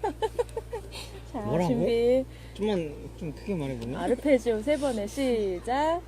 자, 뭐라고? 준비. 좀만 좀 크게 말해보면 아르페지오 세 번에 시작.